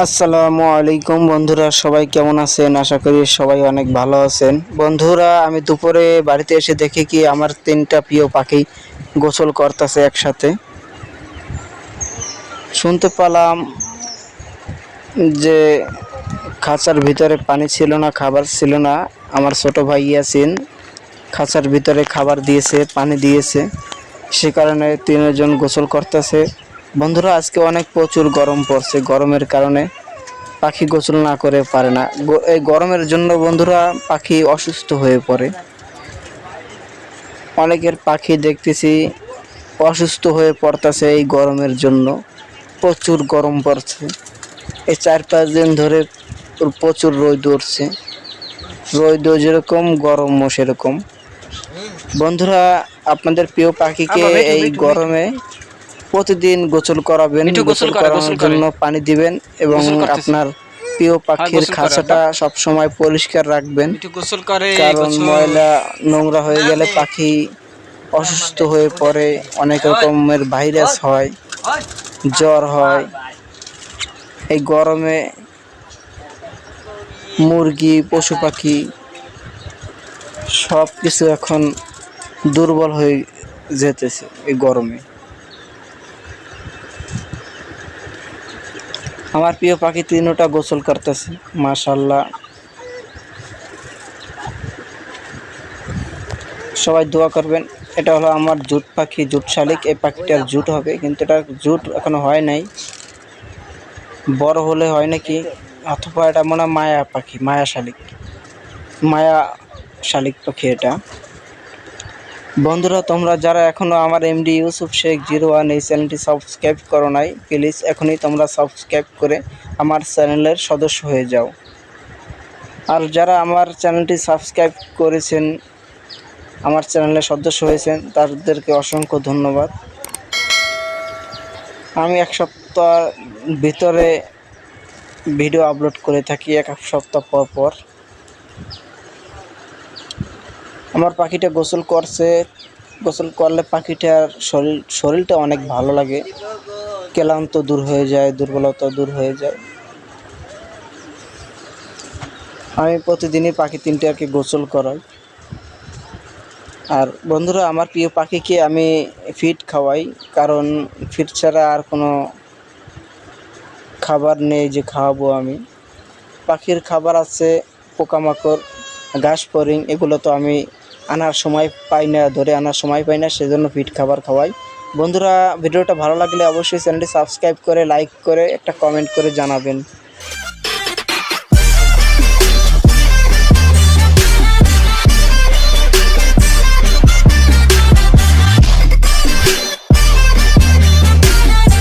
আসসালামু আলাইকুম বন্ধুরা, সবাই কেমন আছেন? আশা করি সবাই অনেক ভালো আছেন। বন্ধুরা, আমি দুপুরে বাড়িতে এসে দেখি কি আমার তিনটা প্রিয় পাখি গোসল করতেছে একসাথে। শুনতে পেলাম যে খাঁচার ভিতরে পানি ছিল না, খাবার ছিল না। আমার ছোট ভাই ইয়াসিন খাঁচার ভিতরে খাবার দিয়েছে, পানি দিয়েছে। সে কারণে তিনজন গোসল করতেছে। বন্ধুরা আজকে অনেক প্রচুর গরম পড়ছে। গরমের কারণে পাখি গোসল না করে পারে না। এই গরমের জন্য বন্ধুরা পাখি অসুস্থ হয়ে পড়ে। অনেকের পাখি দেখতেছি অসুস্থ হয়ে পড়তেছে এই গরমের জন্য। প্রচুর গরম পড়ছে। এই চার পাঁচ দিন ধরে প্রচুর রোদ উঠছে। রোদ যেরকম গরমও সেরকম। বন্ধুরা আপনাদের প্রিয় পাখিকে এই গরমে প্রতিদিন গোসল করাবেন গোসল করে, করানোর জন্য পানি দিবেন এবং আপনার প্রিয় পাখির খাঁচাটা সব সময় পরিষ্কার রাখবেন। গোসল করে কারণ ময়লা নোংরা হয়ে গেলে পাখি অসুস্থ হয়ে পড়ে অনেক রকমের ভাইরাস হয় জ্বর হয়। এই গরমে মুরগি পশু পাখি সব কিছু এখন দুর্বল হয়ে যেতেছে এই গরমে। আমার প্রিয় পাখি তিনোটা গোসল করতেছে মাশাল্লাহ সবাই দোয়া করবেন, এটা হলো আমার জুট পাখি, জুট শালিক, এই পাখিটার জুট হবে, কিন্তু এটা জুট এখনও হয় নাই। বড় হলে হয় নাকি, অথবা এটা মনে মায়া পাখি, মায়া শালিক মায়া শালিক পাখি এটা। বন্ধুরা, তোমরা যারা এখনও আমার MD Yusuf Sheikh zero one এই চ্যানেলটি সাবস্ক্রাইব করো নাই, প্লিজ এখনই তোমরা সাবস্ক্রাইব করে আমার চ্যানেলের সদস্য হয়ে যাও। আর যারা আমার চ্যানেলটি সাবস্ক্রাইব করেছেন, আমার চ্যানেলের সদস্য হয়েছেন, তাদেরকে অসংখ্য ধন্যবাদ। আমি এক সপ্তাহ ভিতরে ভিডিও আপলোড করে থাকি এক এক সপ্তাহ পর পর। আমার পাখিটা গোসল করছে। গোসল করলে পাখিটার শরীর, শরীরটা অনেক ভালো লাগে। ক্লান্ত দূর হয়ে যায়, দুর্বলতা দূর হয়ে যায়। আমি প্রতিদিনই পাখি তিনটাকে গোসল করাই। আর বন্ধুরা, আমার প্রিয় পাখিকে আমি ফিট খাওয়াই। কারণ ফিট ছাড়া আর কোনো খাবার নেই যে খাওয়াবো আমি। পাখির খাবার আছে পোকামাকড়, ঘাস, ফড়িং, এগুলো তো আমি আনার সময় পাই না, ধরে আনার সময় পাই না, সেজন্য ফিট খাবার খাওয়াই। বন্ধুরা, ভিডিওটা ভালো লাগলে অবশ্যই চ্যানেলটি সাবস্ক্রাইব করে লাইক করে, একটা কমেন্ট করে জানাবেন।